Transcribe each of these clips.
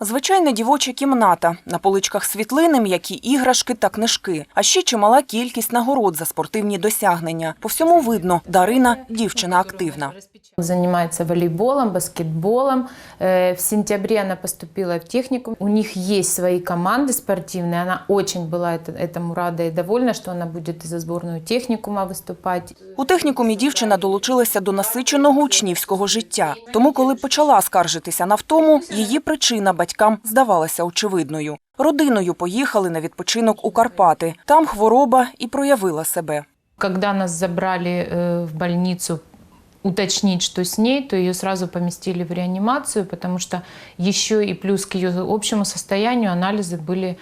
Звичайна дівоча кімната. На поличках світлини, м'які іграшки та книжки. А ще чимала кількість нагород за спортивні досягнення. По всьому видно, Дарина – дівчина активна Занимается волейболом, баскетболом. Э, В сентябре она поступила в техникум. У них есть свои команды спортивные. Она очень была это- этому рада и довольна, что она будет и за сборную техникума выступать. У технікумі дівчина долучилася до насиченого учнівського життя. Тому, коли почала скаржитися на втому, її причина батькам здавалася очевидною. Родиною поїхали на відпочинок у Карпати. Там хвороба і проявила себе. Когда нас забрали э, в больницу уточнить, что с ней, то ее сразу поместили в реанимацию, потому что еще и плюс к ее общему состоянию анализы были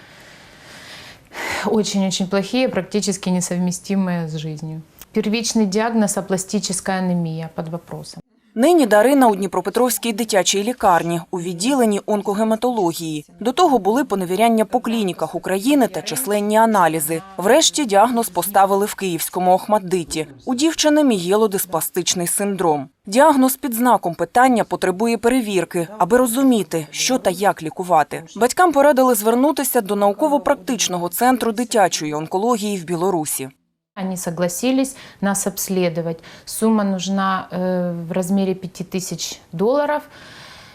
очень-очень плохие, практически несовместимые с жизнью. Первичный диагноз – апластическая анемия под вопросом. Нині Дарина у Дніпропетровській дитячій лікарні у відділенні онкогематології. До того були поневіряння по клініках України та численні аналізи. Врешті діагноз поставили в Київському Охмаддиті. У дівчини мієлодиспластичний синдром. Діагноз під знаком питання потребує перевірки, аби розуміти, що та як лікувати. Батькам порадили звернутися до науково-практичного центру дитячої онкології в Білорусі. Они согласились нас обследовать. Сумма нужна э, в размере 5000 долларов.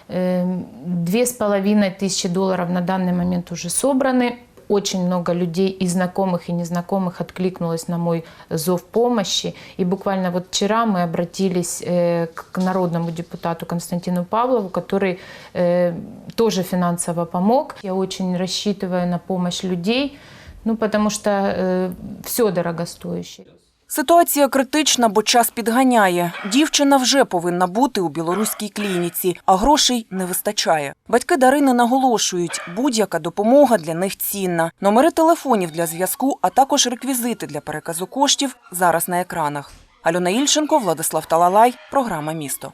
Э, Две с половиной тысячи долларов на данный момент уже собраны. Очень много людей и знакомых, и незнакомых откликнулось на мой зов помощи. И буквально вот вчера мы обратились э, к народному депутату Константину Павлову, который э, тоже финансово помог. Я очень рассчитываю на помощь людей, ну, потому что э, все дорогостоящее. Ситуація критична, бо час підганяє. Дівчина вже повинна бути у білоруській клініці, а грошей не вистачає. Батьки Дарини наголошують, будь-яка допомога для них цінна. Номери телефонів для зв'язку, а також реквізити для переказу коштів зараз на екранах. Альона Ільченко, Владислав Талалай, програма Місто.